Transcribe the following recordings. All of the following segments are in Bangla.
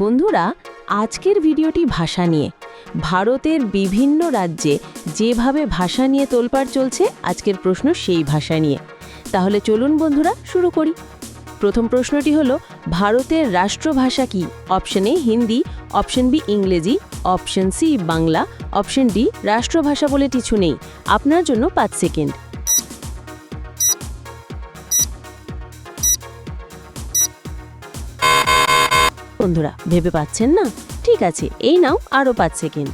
বন্ধুরা, আজকের ভিডিওটি ভাষা নিয়ে। ভারতের বিভিন্ন রাজ্যে যেভাবে ভাষা নিয়ে তোলপাড় চলছে, আজকের প্রশ্ন সেই ভাষা নিয়ে। তাহলে চলুন বন্ধুরা, শুরু করি। প্রথম প্রশ্নটি হলো, ভারতের রাষ্ট্রভাষা কি? Option A Hindi, option B ইংরেজি, option C Bangla, option D রাষ্ট্রভাষা বলে কিছু নেই। আপনার জন্য পাঁচ সেকেন্ড। বন্ধুরা, ভেবে পাচ্ছেন না? ঠিক আছে, এই নাও, আরও পাঁচ সেকেন্ড।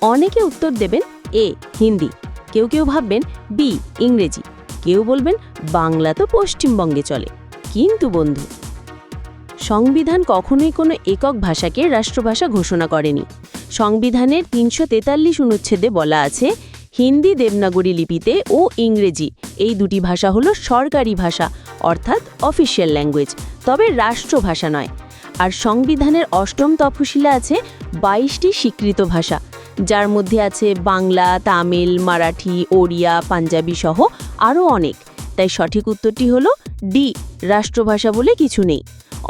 অনেকে উত্তর দেবেন এ, হিন্দি। কেউ কেউ ভাববেন বি, ইংরেজি। কেউ বলবেন বাংলা তো পশ্চিমবঙ্গে চলে। কিন্তু বন্ধু, সংবিধান কখনোই কোনো একক ভাষাকে রাষ্ট্রভাষা ঘোষণা করেনি। সংবিধানের তিনশো তেতাল্লিশ অনুচ্ছেদে বলা আছে হিন্দি দেবনাগরী লিপিতে ও ইংরেজি। এই দুটি ভাষা হলো সরকারি ভাষা, অর্থাৎ অফিসিয়াল ল্যাঙ্গুয়েজ তবে রাষ্ট্রভাষা নয়। আর সংবিধানের অষ্টম তফসিলে আছে বাইশটি স্বীকৃত ভাষা, যার মধ্যে আছে বাংলা, তামিল, মারাঠি, ওড়িয়া, পাঞ্জাবি সহ আরও অনেক। তাই সঠিক উত্তরটি হলো ডি, রাষ্ট্রভাষা বলে কিছু নেই।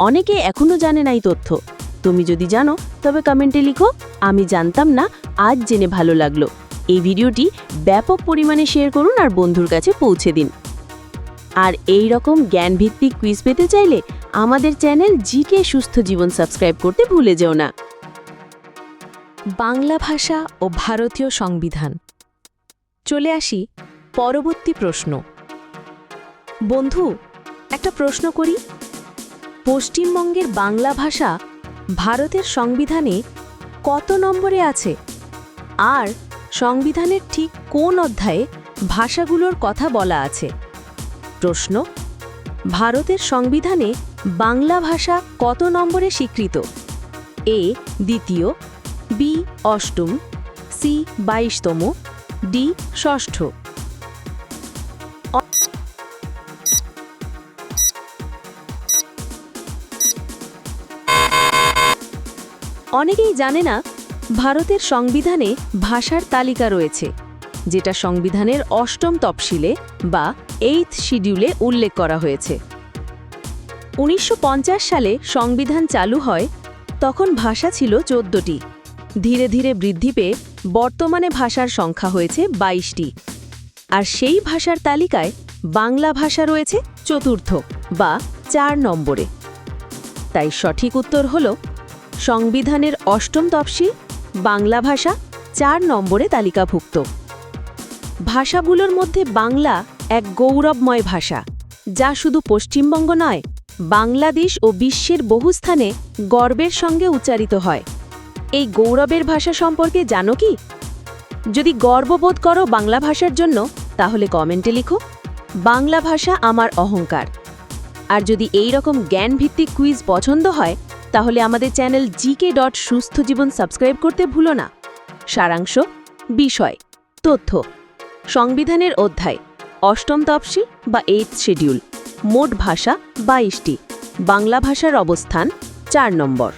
অনেকে এখনও জানে না এই তথ্য। তুমি যদি জানো, তবে কমেন্টে লিখো। আমি জানতাম না, আজ জেনে ভালো লাগল। এই ভিডিওটি ব্যাপক পরিমাণে শেয়ার করুন আর বন্ধুর কাছে পৌঁছে দিন। আর এই রকম জ্ঞানভিত্তিক কুইজ পেতে চাইলে আমাদের চ্যানেল জিকে সুস্থ জীবন সাবস্ক্রাইব করতে ভুলে যেও না। বাংলা ভাষা ও ভারতীয় সংবিধান। চলে আসি পরবর্তী প্রশ্ন। বন্ধু, একটা প্রশ্ন করি। পশ্চিমবঙ্গের বাংলা ভাষা ভারতের সংবিধানে কত নম্বরে আছে? আর সংবিধানের ঠিক কোন অধ্যায়ে ভাষাগুলোর কথা বলা আছে? প্রশ্ন, ভারতের সংবিধানে বাংলা ভাষা কত নম্বরে স্বীকৃত? এ দ্বিতীয় বি অষ্টম সি বাইশতম ডি ষষ্ঠ। অনেকেই জানে না ভারতের সংবিধানে ভাষার তালিকা রয়েছে, যেটা সংবিধানের অষ্টম তফসিলে বা এইথ শিডিউলে উল্লেখ করা হয়েছে। উনিশশো পঞ্চাশ সালে সংবিধান চালু হয়, তখন ভাষা ছিল চোদ্দটি। ধীরে ধীরে বৃদ্ধি পেয়ে বর্তমানে ভাষার সংখ্যা হয়েছে বাইশটি। আর সেই ভাষার তালিকায় বাংলা ভাষা রয়েছে চতুর্থ বা চার নম্বরে। তাই সঠিক উত্তর হল, সংবিধানের অষ্টম তফসিল বাংলা ভাষা চার নম্বরে তালিকাভুক্ত। ভাষাগুলোর মধ্যে বাংলা এক গৌরবময় ভাষা, যা শুধু পশ্চিমবঙ্গ নয়, বাংলাদেশ ও বিশ্বের বহু স্থানে গর্বের সঙ্গে উচ্চারিত হয়। এই গৌরবের ভাষা সম্পর্কে জানো কি? যদি গর্ববোধ করো বাংলা ভাষার জন্য, তাহলে কমেন্টে লিখো, বাংলা ভাষা আমার অহংকার। আর যদি এই রকম জ্ঞানভিত্তিক কুইজ পছন্দ হয় তাহলে আমাদের চ্যানেল জিকে ডট সুস্থ জীবন সাবস্ক্রাইব করতে ভুলো না। সারাংশ, বিষয়, তথ্য। সংবিধানের অধ্যায়, অষ্টম তফসিল বা এইথ শিডিউল মোট ভাষা বাইশটি। বাংলা ভাষার অবস্থান চার নম্বর।